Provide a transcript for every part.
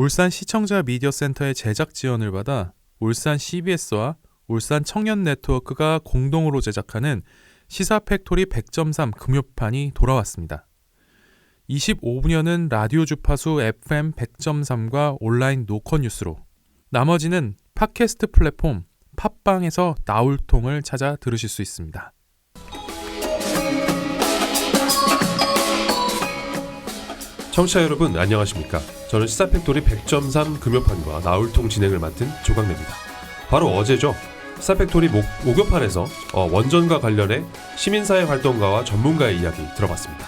울산 시청자 미디어 센터의 제작 지원을 받아 울산 CBS와 울산 청년 네트워크가 공동으로 제작하는 시사 팩토리 100.3 금요판이 돌아왔습니다. 25분여는 라디오 주파수 FM 100.3과 온라인 노컷 뉴스로 나머지는 팟캐스트 플랫폼 팟빵에서 나올 통을 찾아 들으실 수 있습니다. 청취자 여러분 안녕하십니까? 저는 시사팩토리 100.3 금요판과 나울통 진행을 맡은 조강래입니다. 바로 어제죠. 시사팩토리 목, 목요판에서 어, 원전과 관련해 시민사회 활동가와 전문가의 이야기 들어봤습니다.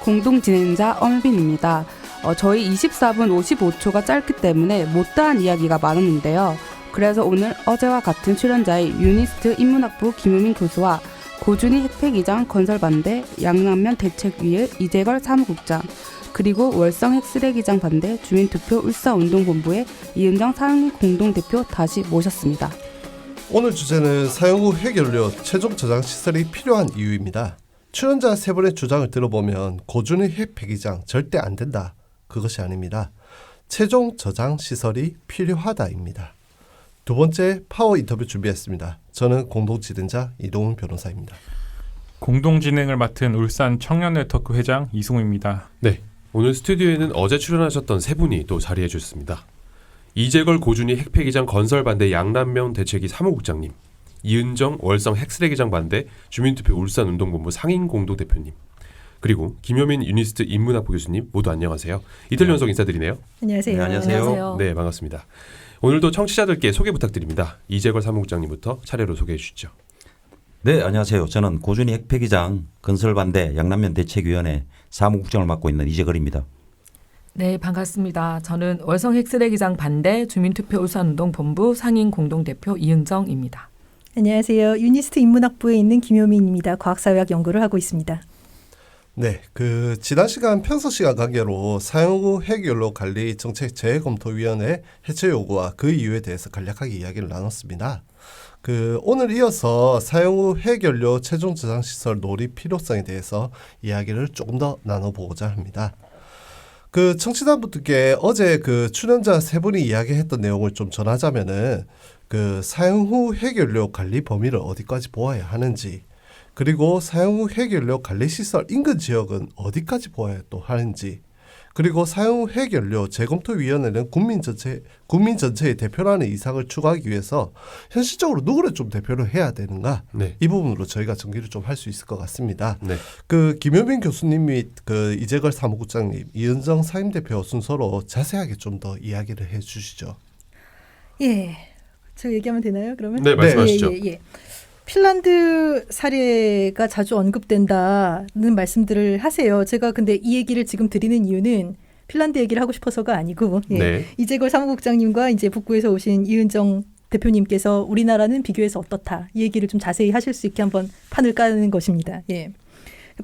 공동 진행자 엄빈입니다. 어, 저희 24분 55초가 짧기 때문에 못다한 이야기가 많았는데요. 그래서 오늘 어제와 같은 출연자의 유니스트 인문학부 김유민 교수와 고준희 핵폐기장 건설반대 양남면 대책위의 이재걸 사무국장 그리고 월성 핵 쓰레기장 반대 주민투표 울사운동본부의 이은정 상임 공동대표 다시 모셨습니다. 오늘 주제는 사용 후 해결료 최종 저장 시설이 필요한 이유입니다. 출연자 세 분의 주장을 들어보면 고준의 핵 폐기장 절대 안 된다. 그것이 아닙니다. 최종 저장 시설이 필요하다입니다. 두 번째 파워 인터뷰 준비했습니다. 저는 공동 진행자 이동훈 변호사입니다. 공동 진행을 맡은 울산 청년 네트워크 회장 이승우입니다. 네, 오늘 스튜디오에는 어제 출연하셨던 세 분이 또 자리해 주셨습니다. 이재걸 고준희 핵폐기장 건설 반대 양남면 대책위 사무국장님, 이은정 월성 핵쓰레기장 반대 주민투표 울산운동본부 상임 공동대표님, 그리고 김효민 유니스트 인문학부 교수님 모두 안녕하세요. 이틀 연속 인사드리네요. 안녕하세요. 네, 안녕하세요. 네, 반갑습니다. 오늘도 청취자들께 소개 부탁드립니다. 이재걸 사무국장님부터 차례로 소개해 주시죠. 네, 안녕하세요. 저는 고준희 핵폐기장 건설 반대 양남면 대책위원회 사무국장을 맡고 있는 이재걸입니다. 네, 반갑습니다. 저는 월성 핵쓰레기장 반대 주민투표 울산운동 본부 상임 공동대표 이은정입니다. 안녕하세요. 유니스트 인문학부에 있는 김효민입니다. 과학사회학 연구를 하고 있습니다. 네, 그 지난 시간 평소 시간 관계로 사용 후 핵연료 관리 정책 재검토위원회 해체 요구와 그 이유에 대해서 간략하게 이야기를 나눴습니다. 그 오늘 이어서 사용 후 핵연료 최종 저장 시설 놀이 필요성에 대해서 이야기를 조금 더 나눠보고자 합니다. 그 청취자분들께 어제 그 출연자 세 분이 이야기했던 내용을 좀 전하자면은 그 사용 후 핵연료 관리 범위를 어디까지 보아야 하는지 그리고 사용 후 핵연료 관리 시설 인근 지역은 어디까지 보아야 또 하는지 그리고 사용 후 핵연료 재검토 위원회는 국민 전체 국민 전체의 대표라는 이상을 추구하기 위해서 현실적으로 누구를 좀 대표를 해야 되는가 네, 이 부분으로 저희가 정리를 좀 할 수 있을 것 같습니다. 네, 그 김효민 교수님 및그 이재걸 사무국장님, 이은정 사임대표 순서로 자세하게 좀 더 이야기를 해주시죠. 예. 저 얘기하면 되나요? 그러면? 네, 말씀하시죠. 예, 예, 예. 핀란드 사례가 자주 언급된다는 말씀들을 하세요. 제가 근데 이 얘기를 지금 드리는 이유는 핀란드 얘기를 하고 싶어서가 아니고 예. 네, 이재걸 사무국장님과 이제 북구에서 오신 이은정 대표님께서 우리나라는 비교해서 어떻다 이 얘기를 좀 자세히 하실 수 있게 한번 판을 까는 것입니다. 예.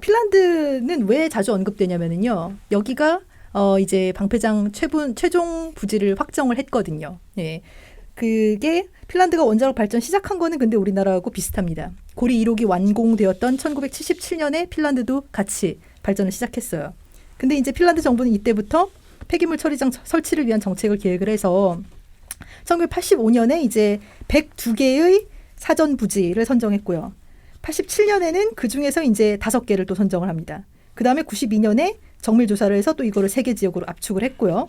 핀란드는 왜 자주 언급되냐면은요. 여기가 어 이제 방패장 최분 최종 부지를 확정을 했거든요. 예. 그게 핀란드가 원자력 발전 시작한 거는 근데 우리나라하고 비슷합니다. 고리 1호기 완공되었던 1977년에 핀란드도 같이 발전을 시작했어요. 근데 이제 핀란드 정부는 이때부터 폐기물 처리장 설치를 위한 정책을 계획을 해서 1985년에 이제 102개의 사전 부지를 선정했고요. 87년에는 그 중에서 이제 다섯 개를 또 선정을 합니다. 그 다음에 92년에 정밀 조사를 해서 또 이거를 세 개 지역으로 압축을 했고요.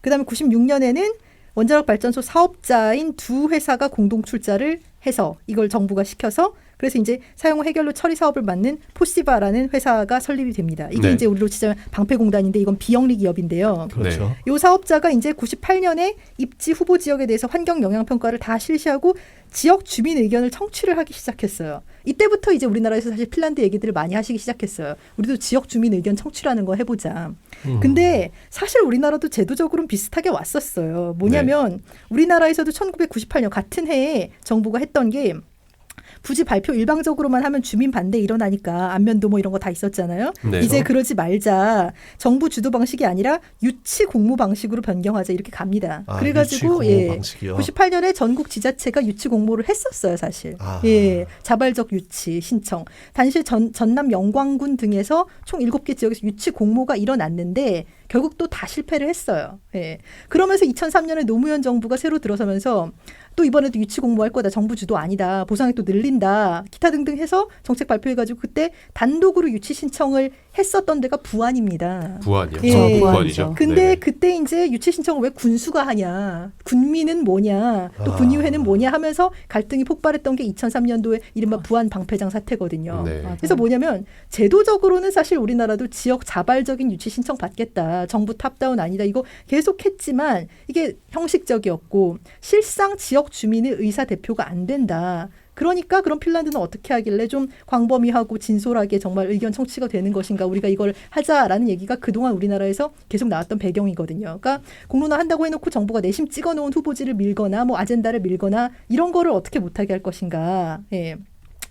그 다음에 96년에는 원자력 발전소 사업자인 두 회사가 공동 출자를 해서 이걸 정부가 시켜서 그래서 이제 사용 후 해결로 처리 사업을 맡는 포시바라는 회사가 설립이 됩니다. 이게 네. 이제 우리로 치자면 방패공단인데 이건 비영리 기업인데요. 그렇죠. 요 사업자가 이제 98년에 입지 후보 지역에 대해서 환경 영향 평가를 다 실시하고 지역 주민 의견을 청취를 하기 시작했어요. 이때부터 이제 우리나라에서 사실 핀란드 얘기들을 많이 하시기 시작했어요. 우리도 지역 주민 의견 청취라는 거 해보자. 음. 근데 사실 우리나라도 제도적으로는 비슷하게 왔었어요. 뭐냐면 우리나라에서도 1998년 같은 해에 정부가 했던 게 부지 발표 일방적으로만 하면 주민 반대 일어나니까 안면도 뭐 이런 거 다 있었잖아요. 네. 이제 그러지 말자. 정부 주도 방식이 아니라 유치 공모 방식으로 변경하자 이렇게 갑니다. 아, 그래가지고 예. 방식이요. 98년에 전국 지자체가 유치 공모를 했었어요, 사실. 아. 예. 자발적 유치 신청. 당시 전, 전남 영광군 등에서 총 7개 지역에서 유치 공모가 일어났는데 결국 또 다 실패를 했어요. 예. 그러면서 2003년에 노무현 정부가 새로 들어서면서 또 이번에도 유치 공모할 거다. 정부 주도 아니다. 보상이 또 늘린다. 기타 등등 해서 정책 발표해가지고 그때 단독으로 유치 신청을 했었던 데가 부안입니다. 부안이요. 예. 전북 부안이죠. 부안이죠. 근데 네. 그때 이제 유치 신청을 왜 군수가 하냐, 군민은 뭐냐, 또 아. 군의회는 뭐냐 하면서 갈등이 폭발했던 게 2003년도에 이른바 부안 방패장 사태거든요. 네. 그래서 뭐냐면 제도적으로는 사실 우리나라도 지역 자발적인 유치 신청 받겠다. 정부 탑다운 아니다. 이거 계속했지만 이게 형식적이었고 실상 지역 주민의 의사 대표가 안 된다. 그러니까 그럼 핀란드는 어떻게 하길래 좀 광범위하고 진솔하게 정말 의견 청취가 되는 것인가 우리가 이걸 하자라는 얘기가 그동안 우리나라에서 계속 나왔던 배경이거든요. 그러니까 공론화 한다고 해놓고 정부가 내심 찍어놓은 후보지를 밀거나 뭐 아젠다를 밀거나 이런 거를 어떻게 못하게 할 것인가. 예.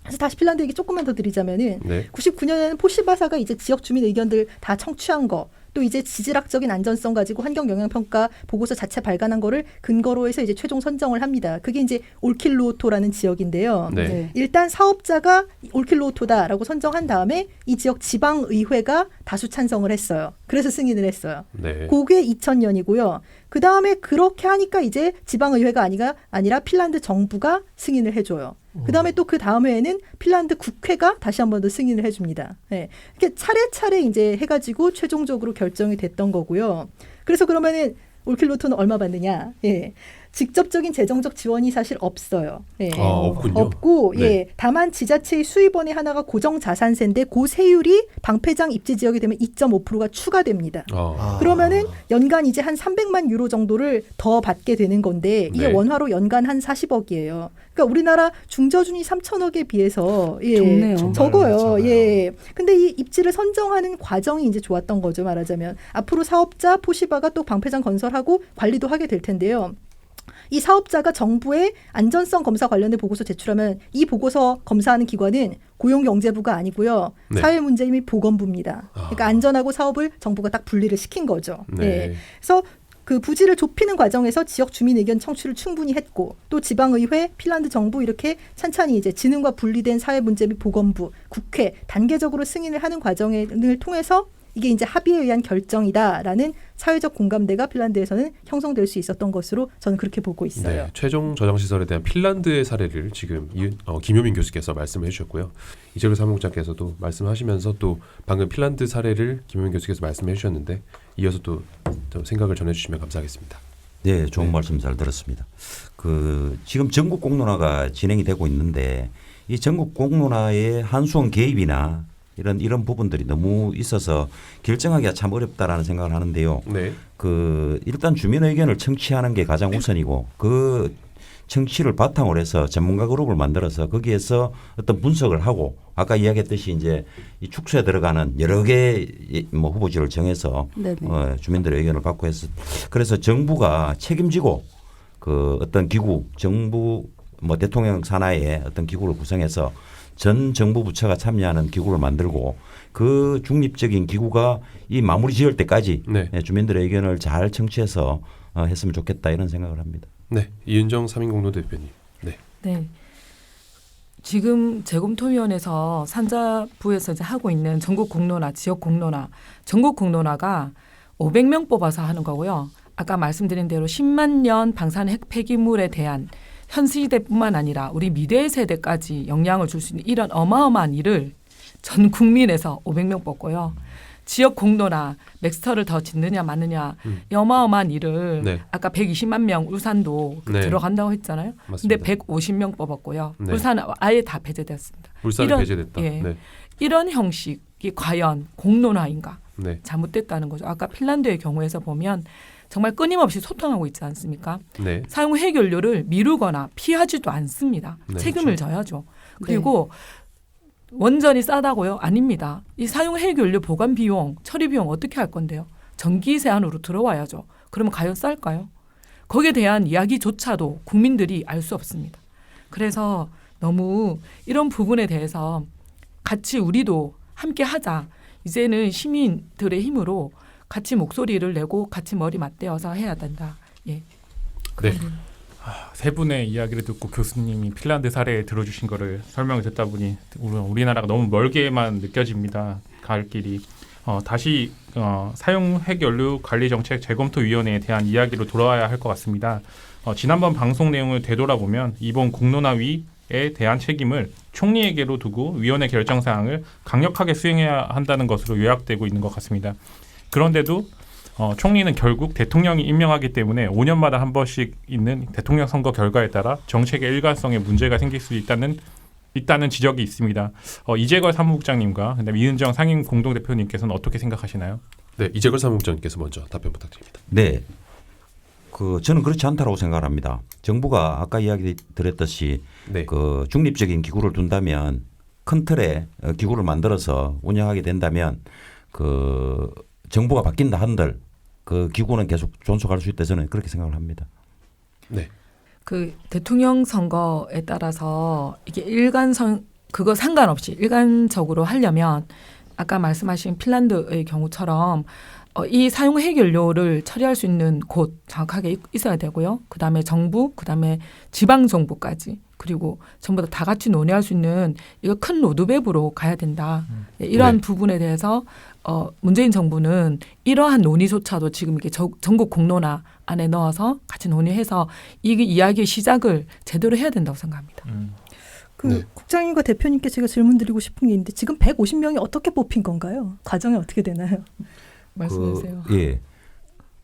그래서 다시 핀란드 얘기 조금만 더 드리자면은 네. 99년에는 포시바사가 이제 지역 주민 의견들 다 청취한 거, 또 이제 지질학적인 안전성 가지고 환경 영향 평가 보고서 자체 발간한 거를 근거로 해서 이제 최종 선정을 합니다. 그게 이제 올킬루오토라는 지역인데요. 네. 네. 일단 사업자가 올킬루오토다라고 선정한 다음에 이 지역 지방 의회가 다수 찬성을 했어요. 그래서 승인을 했어요. 네. 그게 2000년이고요. 그 다음에 그렇게 하니까 이제 지방의회가 아니가 아니라 핀란드 정부가 승인을 해줘요. 그 다음에 또 그 다음 해에는 핀란드 국회가 다시 한 번 더 승인을 해줍니다. 예. 이렇게 차례차례 이제 해가지고 최종적으로 결정이 됐던 거고요. 그래서 그러면은 올킬로토는 얼마 받느냐? 예. 직접적인 재정적 지원이 사실 없어요. 예. 아, 없군요. 없고 네. 예 다만 지자체의 수입원의 하나가 고정 자산세인데 그 세율이 방패장 입지 지역이 되면 2.5%가 추가됩니다. 어. 아. 그러면은 연간 이제 한 300만 유로 정도를 더 받게 되는 건데 이게 네. 원화로 연간 한 40억이에요. 그러니까 우리나라 중저준이 3천억에 비해서 예, 적어요. 적어요. 예. 근데 이 입지를 선정하는 과정이 이제 좋았던 거죠. 말하자면 앞으로 사업자 포시바가 또 방패장 건설하고 관리도 하게 될 텐데요. 이 사업자가 정부에 안전성 검사 관련된 보고서 제출하면 이 보고서 검사하는 기관은 고용경제부가 아니고요. 네. 사회문제 및 보건부입니다. 아. 그러니까 안전하고 사업을 정부가 딱 분리를 시킨 거죠. 네. 예. 그래서 그 부지를 좁히는 과정에서 지역 주민 의견 청취를 충분히 했고 또 지방의회, 핀란드 정부 이렇게 찬찬히 이제 지능과 분리된 사회 문제 및 보건부, 국회 단계적으로 승인을 하는 과정을 통해서 이게 이제 합의에 의한 결정이다라는 사회적 공감대가 핀란드에서는 형성될 수 있었던 것으로 저는 그렇게 보고 있어요. 네, 최종 저장 시설에 대한 핀란드의 사례를 지금 이, 어, 김효민 교수께서 말씀해 주셨고요. 이재글 사무국장께서도 말씀하시면서 또 방금 핀란드 사례를 김효민 교수께서 말씀해 주셨는데 이어서 또, 또 생각을 전해 주시면 감사하겠습니다. 네, 좋은 네. 말씀 잘 들었습니다. 그 지금 전국 공론화가 진행이 되고 있는데 이 전국 공론화의 한수원 개입이나 이런 이런 부분들이 너무 있어서 결정하기가 참 어렵다라는 생각을 하는데요. 네. 그 일단 주민 의견을 청취하는 게 가장 우선이고 그 청취를 바탕으로 해서 전문가 그룹을 만들어서 거기에서 어떤 분석을 하고 아까 이야기했듯이 이제 이 축소에 들어가는 여러 개의 뭐 후보지를 정해서 네네. 어, 주민들의 의견을 받고 해서 그래서 정부가 책임지고 그 어떤 기구 정부 뭐 대통령 산하의 어떤 기구를 구성해서 전 정부 부처가 참여하는 기구를 만들고 그 중립적인 기구가 이 마무리 지을 때까지 네. 예, 주민들의 의견을 잘 청취해서 어, 했으면 좋겠다 이런 생각을 합니다. 네. 이은정 삼인공로 대표님. 네. 네. 지금 재검토위원회에서 산자부에서 이제 하고 있는 전국 공론화, 지역 공론화, 전국 공론화가 500명 뽑아서 하는 거고요. 아까 말씀드린 대로 10만 년 방사능 핵 폐기물에 대한 현 시대뿐만 아니라 우리 미래 세대까지 영향을 줄 수 있는 이런 어마어마한 일을 전 국민에서 500명 뽑고요. 지역 공론화, 맥스터를 더 짓느냐 마느냐 음. 이 어마어마한 일을 네. 아까 120만 명 울산도 그 네. 들어간다고 했잖아요. 맞습니다. 근데 150명 뽑았고요. 네. 울산은 아예 다 배제되었습니다. 울산이 이런- 배제됐다. 예. 네. 이런 형식이 과연 공론화인가? 네. 잘못됐다는 거죠. 아까 핀란드의 경우에서 보면 정말 끊임없이 소통하고 있지 않습니까? 네. 사용 해결료를 미루거나 피하지도 않습니다. 네, 책임을 그렇죠. 져야죠. 그리고 원전이 싸다고요? 아닙니다. 이 사용 해결료 보관 비용, 처리 비용 어떻게 할 건데요? 전기세 안으로 들어와야죠. 그러면 과연 쌀까요? 거기에 대한 이야기조차도 국민들이 알 수 없습니다. 그래서 너무 이런 부분에 대해서 같이 우리도 함께 하자. 이제는 시민들의 힘으로 같이 목소리를 내고 같이 머리 맞대어서 해야 된다. 예. 네. 세 분의 이야기를 듣고 교수님이 핀란드 사례 들어주신 거를 설명을 듣다 보니 우리- 우리나라가 너무 멀게만 느껴집니다. 갈 길이 어, 다시 어, 사용 핵연료 관리 정책 재검토 위원회에 대한 이야기로 돌아와야 할 것 같습니다. 어, 지난번 방송 내용을 되돌아보면 이번 공론화위에 대한 책임을 총리에게로 두고 위원회 결정 사항을 강력하게 수행해야 한다는 것으로 요약되고 있는 것 같습니다. 그런데도 어, 총리는 결국 대통령이 임명하기 때문에 5년마다 한 번씩 있는 대통령 선거 결과에 따라 정책의 일관성에 문제가 생길 수 있다는 있다는 지적이 있습니다. 어, 이재걸 사무국장님과 그다음에 이은정 상임 공동대표님께서는 어떻게 생각하시나요? 네, 이재걸 사무국장님께서 먼저 답변 부탁드립니다. 네. 그 저는 그렇지 않다고 생각합니다. 정부가 아까 이야기 드렸듯이 네. 그 중립적인 기구를 둔다면 큰 틀에 어, 기구를 만들어서 운영하게 된다면 그 정부가 바뀐다 한들 그 기구는 계속 존속할 수 있다 저는 그렇게 생각을 합니다. 네. 그 대통령 선거에 따라서 이게 일관성 그거 상관없이 일관적으로 하려면 아까 말씀하신 핀란드의 경우처럼 어, 이 사용 핵연료를 처리할 수 있는 곳 정확하게 있- 있어야 되고요. 그 다음에 정부, 그 다음에 지방 정부까지 그리고 전부 다 다 같이 논의할 수 있는 이거 큰 로드맵으로 가야 된다. 예, 이러한 네. 부분에 대해서 어, 문재인 정부는 이러한 논의조차도 지금 이게 저- 전국 공론화 안에 넣어서 같이 논의해서 이 이야기의 시작을 제대로 해야 된다고 생각합니다. 그 네. 국장님과 대표님께 제가 질문 드리고 싶은 게 있는데 지금 150명이 어떻게 뽑힌 건가요? 과정이 어떻게 되나요? 말씀하세요. 그, 예.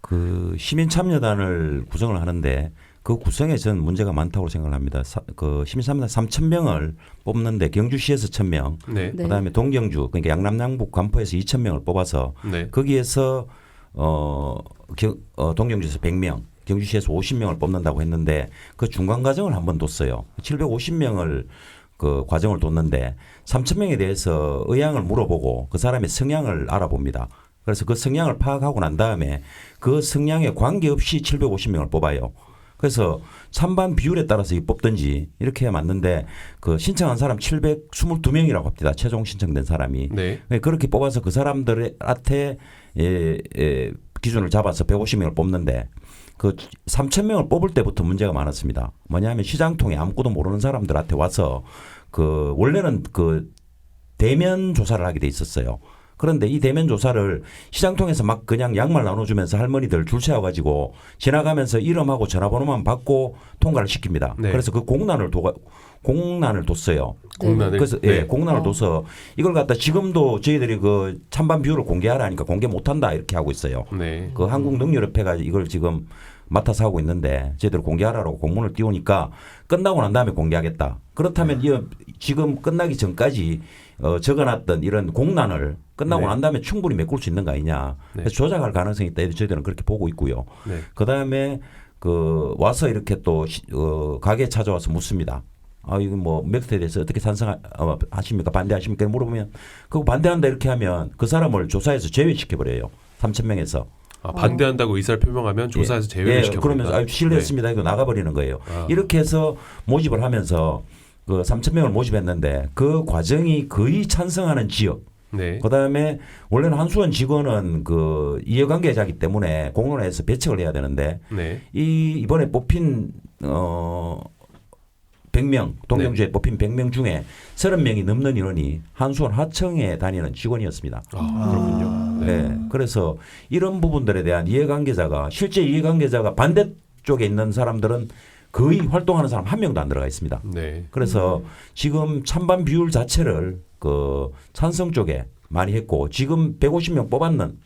그 시민 참여단을 구성을 하는데 그 구성에 저는 문제가 많다고 생각을 합니다. 사, 그 참여단 3천 명을 뽑는데 경주시에서 1천 명, 네. 네. 그다음에 동경주 그러니까 양남 양북 간포에서 2천 명을 뽑아서 네. 거기에서 어, 경, 어 동경주에서 100명, 경주시에서 50명을 뽑는다고 했는데 그 중간 과정을 한 번 뒀어요. 750명을 그 과정을 뒀는데 3천 명에 대해서 의향을 물어보고 그 사람의 성향을 알아봅니다. 그래서 그 성향을 파악하고 난 다음에 그 성향에 관계없이 750명을 뽑아요. 그래서 찬반 비율에 따라서 이 뽑든지 이렇게 해야 맞는데 그 신청한 사람 722명이라고 합니다. 최종 신청된 사람이. 네. 네, 그렇게 뽑아서 그 사람들한테 예, 예, 기준을 잡아서 150명을 뽑는데 그 3천 명을 뽑을 때부터 문제가 많았습니다. 뭐냐면 시장통에 아무것도 모르는 사람들한테 와서 그 원래는 그 대면 조사를 하게 돼 있었어요. 그런데 이 대면 조사를 시장통에서 막 그냥 양말 나눠주면서 할머니들 줄 세워가지고 지나가면서 이름하고 전화번호만 받고 통과를 시킵니다. 네. 그래서 그 공란을 둬 공란을 뒀어요. 공란을 그래서 예, 네. 공란을 어. 둬서 이걸 갖다 지금도 저희들이 그 찬반 비율을 공개하라니까 공개 못한다 이렇게 하고 있어요. 네. 그 한국능률협회가 이걸 지금 맡아서 하고 있는데 저희들 공개하라고 공문을 띄우니까 끝나고 난 다음에 공개하겠다. 그렇다면 이 지금 끝나기 전까지 어, 적어놨던 이런 공란을 끝나고 네. 난 다음에 충분히 메꿀 수 있는 거 아니냐. 네. 조작할 가능성이 있다. 저희들은 그렇게 보고 있고요. 네. 그 다음에 그 와서 이렇게 또 시- 어, 가게 찾아와서 묻습니다. 아 이거 뭐 맥스에 대해서 어떻게 찬성하십니까 반대하십니까 물어보면 그거 반대한다 이렇게 하면 그 사람을 조사해서 제외시켜 버려요. 3천 명에서. 아, 반대한다고 의사를 표명하면 조사에서 제외를 예, 시켜 그러면서 아, 실례했습니다. 이거 나가버리는 거예요. 아. 이렇게 해서 모집을 하면서 그 3천 명을 모집했는데 그 과정이 거의 찬성하는 지역. 네. 그다음에 원래는 한수원 직원은 그 이해관계자기 때문에 공론화해서 배척을 해야 되는데 네. 이 이번에 뽑힌 어 100명 동경주에 네. 뽑힌 100명 중에 30명이 넘는 인원이 한수원 하청에 다니는 직원이었습니다. 아, 그렇군요. 네. 네. 그래서 이런 부분들에 대한 이해관계자가 실제 이해관계자가 반대쪽에 있는 사람들은 거의 활동하는 사람 한 명도 안 들어가 있습니다. 네. 그래서 지금 찬반 비율 자체를 그 찬성 쪽에 많이 했고 지금 150명 뽑았는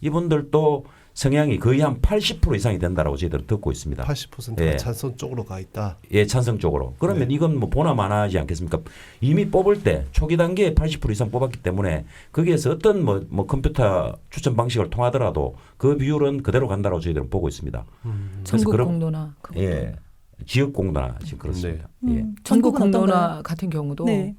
이분들도 성향이 거의 한 80% 이상이 된다라고 저희들은 듣고 있습니다. 80%가 예. 찬성 쪽으로 가 있다. 예, 찬성 쪽으로. 그러면 네. 이건 뭐 보나 마나하지 않겠습니까? 이미 뽑을 때 초기 단계에 80% 이상 뽑았기 때문에 거기에서 어떤 뭐, 뭐 컴퓨터 추천 방식을 통하더라도 그 비율은 그대로 간다고 저희들은 보고 있습니다. 전국 그런- 공론화. 그것도. 예, 지역 공론화 지금 그렇습니다. 예. 음, 전국 어떤가요? 같은 경우도 네.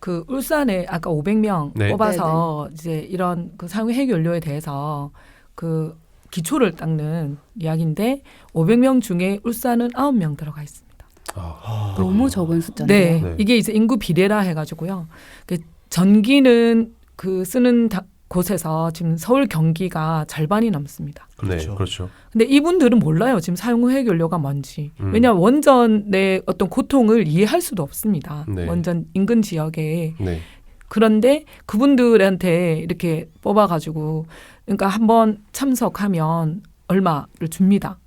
그 울산에 아까 500명 네. 뽑아서 이제 이런 그 사용 핵연료에 대해서 그 기초를 닦는 이야기인데 500명 중에 울산은 9명 들어가 있습니다. 아, 너무 적은 숫자인데요. 네, 네. 이게 이제 인구 비례라 해가지고요. 그 전기는 그 쓰는 다- 곳에서 지금 서울 경기가 절반이 넘습니다. 네. 그렇죠. 그렇죠. 근데 이분들은 몰라요. 지금 사용 후 핵연료가 뭔지. 음. 왜냐하면 원전의 어떤 고통을 이해할 수도 없습니다. 네. 원전 인근 지역에 네. 그런데 그분들한테 이렇게 뽑아가지고 그러니까 한번 참석하면 얼마를 줍니다.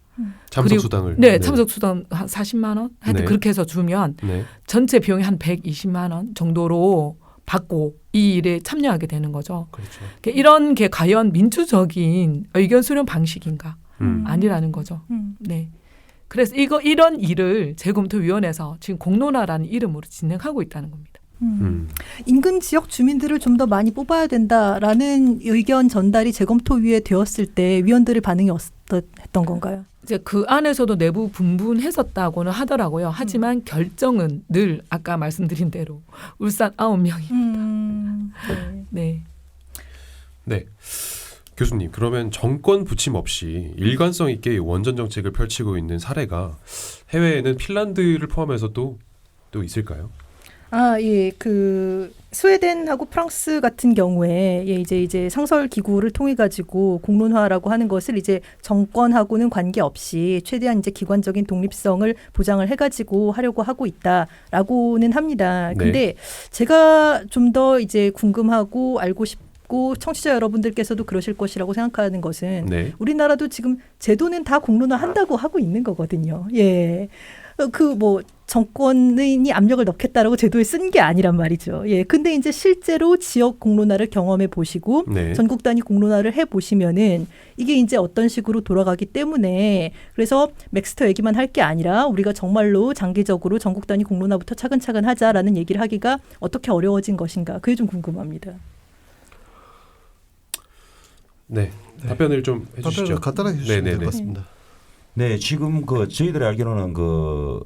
참석 그리고- 수당을. 네, 참석 수당 한 40만 원? 하여튼 네. 그렇게 해서 주면 네. 전체 비용이 한 120만 원 정도로 받고 이 일에 참여하게 되는 거죠. 그렇죠. 그러니까 이런 게 과연 민주적인 의견 수렴 방식인가? 음. 아니라는 거죠. 음. 네. 그래서 이거 이런 일을 재검토 위원회에서 지금 공론화라는 이름으로 진행하고 있다는 겁니다. 음. 음. 인근 지역 주민들을 좀 더 많이 뽑아야 된다라는 의견 전달이 재검토 위에 되었을 때 위원들의 반응이 어떻던 건가요? 이제 그 안에서도 내부 분분했었다고는 하더라고요. 하지만 결정은 늘 아까 말씀드린 대로 울산 아홉 명이 음. 네. 네. 교수님, 그러면 정권 부침 없이 일관성 있게 원전 정책을 펼치고 있는 사례가 해외에는 핀란드를 포함해서 또, 또 있을까요? 아, 예. 그 스웨덴하고 프랑스 같은 경우에 예, 이제 이제 상설 기구를 통해 가지고 공론화라고 하는 것을 이제 정권하고는 관계없이 최대한 이제 기관적인 독립성을 보장을 해 가지고 하려고 하고 있다라고는 합니다. 네. 근데 제가 좀 더 이제 궁금하고 알고 싶고 청취자 여러분들께서도 그러실 것이라고 생각하는 것은 네. 우리나라도 지금 제도는 다 공론화 한다고 하고 있는 거거든요. 예. 그 뭐 정권이 압력을 넣겠다라고 제도에 쓴 게 아니란 말이죠. 예. 근데 이제 실제로 지역 공론화를 경험해 보시고 네. 전국 단위 공론화를 해 보시면은 이게 이제 어떤 식으로 돌아가기 때문에 그래서 맥스터 얘기만 할 게 아니라 우리가 정말로 장기적으로 전국 단위 공론화부터 차근차근 하자라는 얘기를 하기가 어떻게 어려워진 것인가 그게 좀 궁금합니다. 네. 답변을 좀 해주시죠. 답변을 간단하게 해주시면 될 네네네. 것 같습니다. 네, 지금 그 저희들이 알기로는 그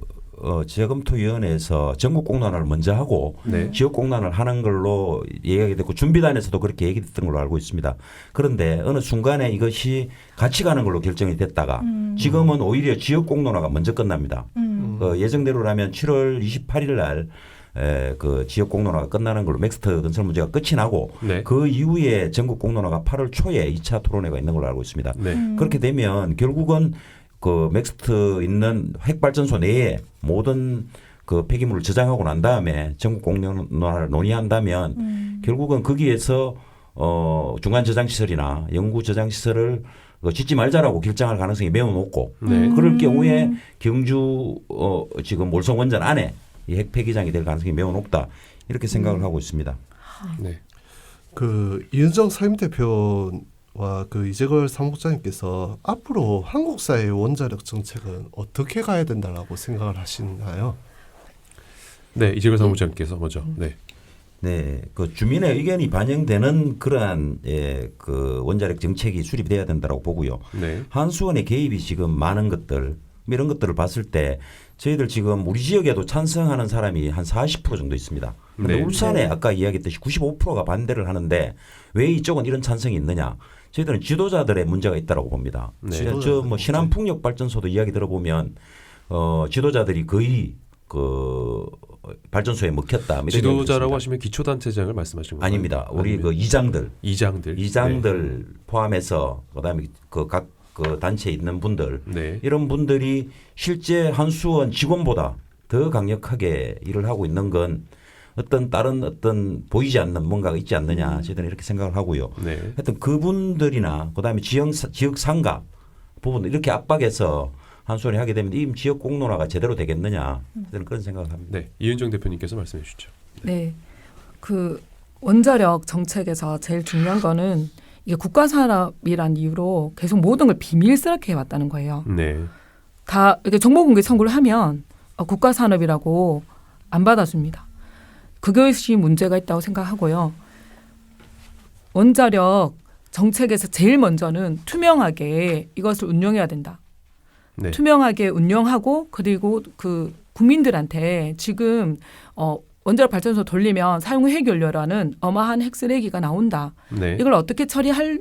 어, 재검토위원회에서 전국 공론화를 먼저 하고 네. 지역 공론화를 하는 걸로 얘기가 됐고 준비단에서도 그렇게 얘기됐던 걸로 알고 있습니다. 그런데 어느 순간에 이것이 같이 가는 걸로 결정이 됐다가 음. 지금은 오히려 지역 공론화가 먼저 끝납니다. 음. 그 예정대로라면 7월 28일 날 에, 그 지역 공론화가 끝나는 걸로 맥스터 건설 문제가 끝이 나고 네. 그 이후에 전국 공론화가 8월 초에 2차 토론회가 있는 걸로 알고 있습니다. 네. 음. 그렇게 되면 결국은 그 맥스트 있는 핵발전소 내에 모든 그 폐기물을 저장하고 난 다음에 전국 공론화를 논의한다면 음. 결국은 거기에서 어 중간 저장 시설이나 연구 저장 시설을 그 짓지 말자라고 결정할 가능성이 매우 높고 네. 그럴 경우에 경주 어 지금 몰성 원전 안에 이 핵폐기장이 될 가능성이 매우 높다 이렇게 생각을 하고 있습니다. 네. 그 이은정 상임대표 와그 이재걸 사무국장님께서 앞으로 한국 사회 원자력 정책은 어떻게 가야 된다라고 생각을 하시나요? 네. 이재걸 사무장님께서 먼저. 네. 네, 그 주민의 의견이 반영되는 그러한 예, 그 원자력 정책이 수립돼야 된다고 보고요. 네. 한수원의 개입이 지금 많은 것들 이런 것들을 봤을 때 저희들 지금 우리 지역에도 찬성하는 사람이 한 40% 정도 있습니다. 근데 네. 울산에 아까 이야기했듯이 95%가 반대를 하는데 왜 이쪽은 이런 찬성이 있느냐? 저희들은 지도자들의 문제가 있다고 봅니다. 네. 저뭐 신안 풍력 발전소도 이야기 들어보면 어 지도자들이 거의 그 발전소에 먹혔다. 지도자라고. 하시면 기초단체장을 말씀하시는 건가요? 아닙니다. 우리 그 이장들 이장들. 이장들 포함해서 그다음에 그각 그 단체에 있는 분들 네. 네. 이런 분들이 실제 한수원 직원보다 더 강력하게 일을 하고 있는 건 어떤 다른 어떤 보이지 않는 뭔가가 있지 않느냐 저희들은 이렇게 생각을 하고요. 네. 하여튼 그분들이나 그다음에 지역 지역 상가 부분 이렇게 압박해서 한수원이 하게 되면 이 지역 공론화가 제대로 되겠느냐 저는 그런 생각을 합니다. 네. 이은정 대표님께서 말씀해 주시죠. 네. 그 원자력 정책에서 제일 중요한 거는 이게 국가 산업이란 이유로 계속 모든 걸 비밀스럽게 해왔다는 거예요. 네. 다 이렇게 정보 공개 청구를 하면 어, 국가 산업이라고 안 받아줍니다. 그것이 문제가 있다고 생각하고요. 원자력 정책에서 제일 먼저는 투명하게 이것을 운영해야 된다. 네. 투명하게 운영하고 그리고 그 국민들한테 지금 어 원자력 발전소 돌리면 사용 해결료라는 어마한 핵쓰레기가 나온다. 네. 이걸 어떻게 처리할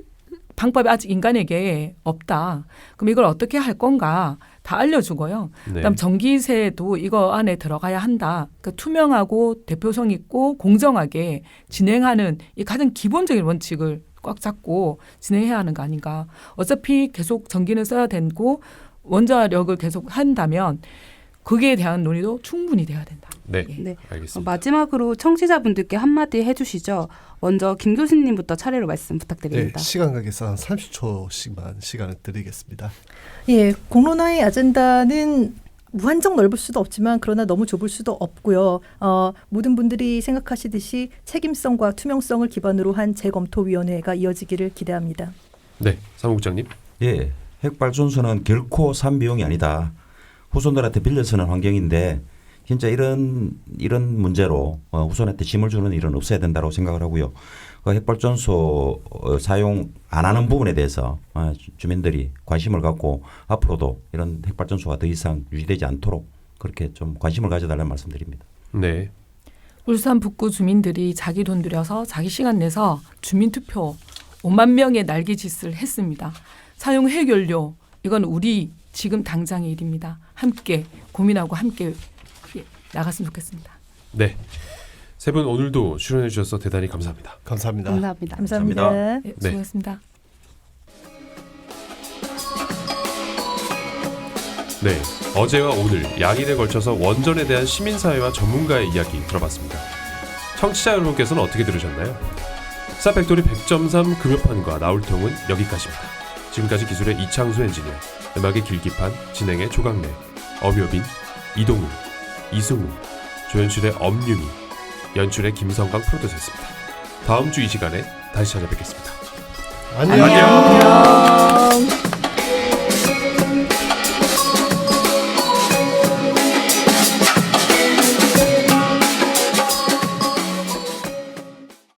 방법이 아직 인간에게 없다. 그럼 이걸 어떻게 할 건가 다 알려주고요. 네. 그다음 전기세도 이거 안에 들어가야 한다. 그러니까 투명하고 대표성 있고 공정하게 진행하는 이 가장 기본적인 원칙을 꽉 잡고 진행해야 하는 거 아닌가. 어차피 계속 전기는 써야 되고 원자력을 계속 한다면 거기에 대한 논의도 충분히 돼야 된다. 네, 예. 네. 어, 알겠습니다. 마지막으로 청취자분들께 한마디 해주시죠. 먼저 김 교수님부터 차례로 말씀 네, 부탁드립니다. 시간 관계상 한 30초씩만 시간을 드리겠습니다. 예, 공론화의 아젠다는 무한정 넓을 수도 없지만 그러나 너무 좁을 수도 없고요. 어, 모든 분들이 생각하시듯이 책임성과 투명성을 기반으로 한 재검토위원회가 이어지기를 기대합니다. 네, 사무국장님. 예, 핵발전소는 결코 산 비용이 아니다. 후손들한테 빌려 쓰는 환경인데 진짜 이런 이런 문제로 어, 후손한테 짐을 주는 일은 없어야 된다고 생각을 하고요. 그 핵발전소 어, 사용 안 하는 부분에 대해서 어, 주- 주민들이 관심을 갖고 앞으로도 이런 핵발전소가 더 이상 유지되지 않도록 그렇게 좀 관심을 가져달라는 말씀드립니다. 네, 울산 북구 주민들이 자기 돈 들여서 자기 시간 내서 주민투표 5만 명의 날개짓을 했습니다. 사용 해결료 이건 우리 지금 당장의 일입니다. 함께 고민하고 함께 예, 나갔으면 좋겠습니다. 네. 세 분 오늘도 출연해 주셔서 대단히 감사합니다. 감사합니다. 감사합니다. 감사합니다. 감사합니다. 예, 네. 수고했습니다. 네, 어제와 오늘 양일에 걸쳐서 원전에 대한 시민사회와 전문가의 이야기 들어봤습니다. 청취자 여러분께서는 어떻게 들으셨나요? 사팩토리 100.3 금요판과 나울통은 여기까지입니다. 지금까지 기술의 이창수 엔지니어, 음악의 길기판, 진행의 조강래, 엄효빈, 이동우, 이승우, 조연출의 엄유미, 연출의 김성강 프로듀서였습니다. 다음 주 이 시간에 다시 찾아뵙겠습니다. 안녕. 안녕.